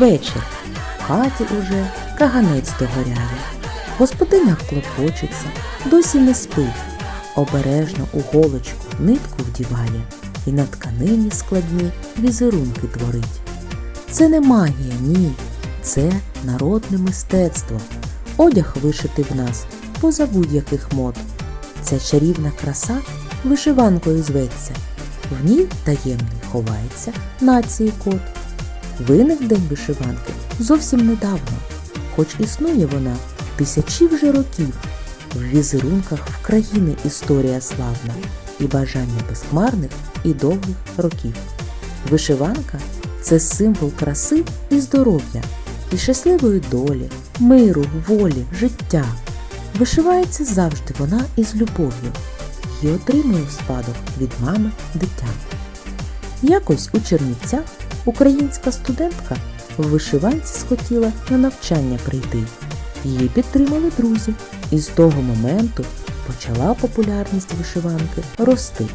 Вечір. В хаті уже каганець догоряє. Господиня клопочеться, досі не спить. Обережно у голочку нитку вдіває і на тканині складні візерунки творить. Це не магія, ні, це народне мистецтво. Одяг вишитий в нас поза будь-яких мод. Ця чарівна краса вишиванкою зветься. В ній таємний ховається нації код. Виник день вишиванки зовсім недавно, хоч існує вона тисячі вже років. В візерунках в країни історія славна і бажання безхмарних і довгих років. Вишиванка це символ краси і здоров'я, і щасливої долі, миру, волі, життя. Вишивається завжди вона із любов'ю і отримує в спадок від мами дитя. Якось у Чернівцях українська студентка в вишиванці схотіла на навчання прийти. Її підтримали друзі, і з того моменту почала популярність вишиванки рости.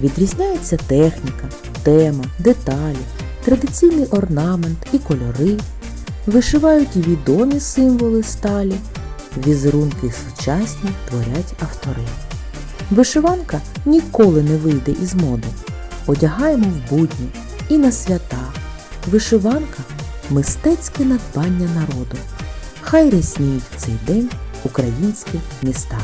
Відрізняється техніка, тема, деталі, традиційний орнамент і кольори. Вишивають і відомі символи сталі, візерунки сучасні творять автори. Вишиванка ніколи не вийде із моди. Одягаємо в будні і на свята. Вишиванка мистецьке надбання народу. Хай рясніють в цей день українські міста.